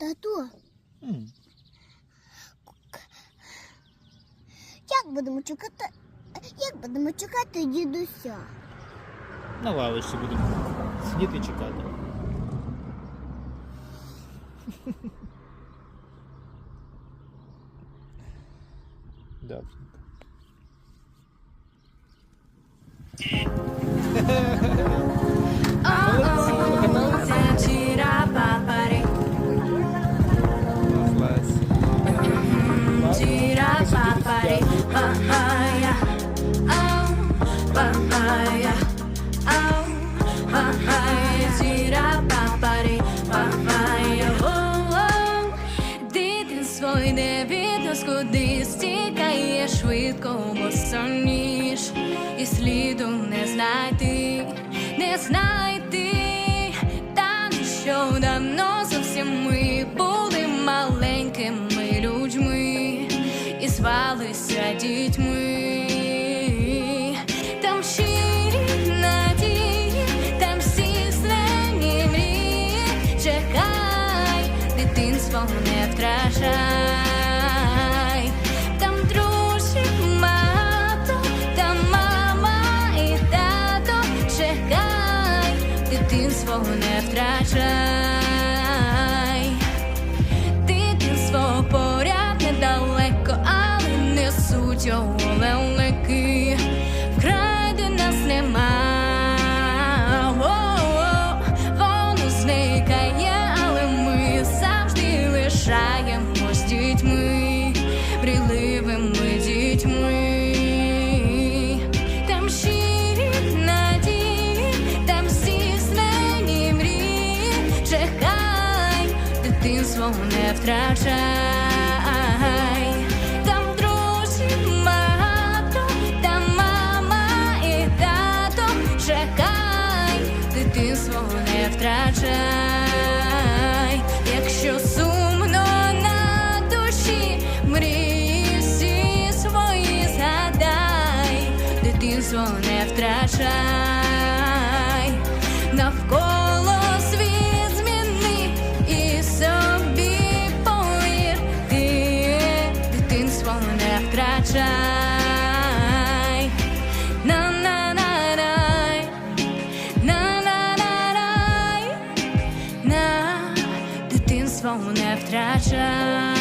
Тату, М, як будемо чекати? Як будемо чекати дідуся? На лавочці будемо сидіти і чекати. Добре. Дитинство йде від нас куди стікає швидко босоніж і сліду не знайти, не знайти, там що давно зовсім ми були маленькими людьми і звалися дітьми. Дитинство не втрачай. Там друзів багато, там мама і тато. Чекай, дитинство не втрачай. Дитинство поряд недалеко, але несуть його бріливими дітьми. Там щирі надії, там здійснені мрії. Чекай, дитинство не втрачай. Там друзів багато, там мама і тато. Чекай, дитинство не втрачай. Дитинство не втрачай. Навколо світ зміни і собі повір, ти дитинство не втрачай. На-на-на-най, на-на-на-най, на дитинство не втрачай.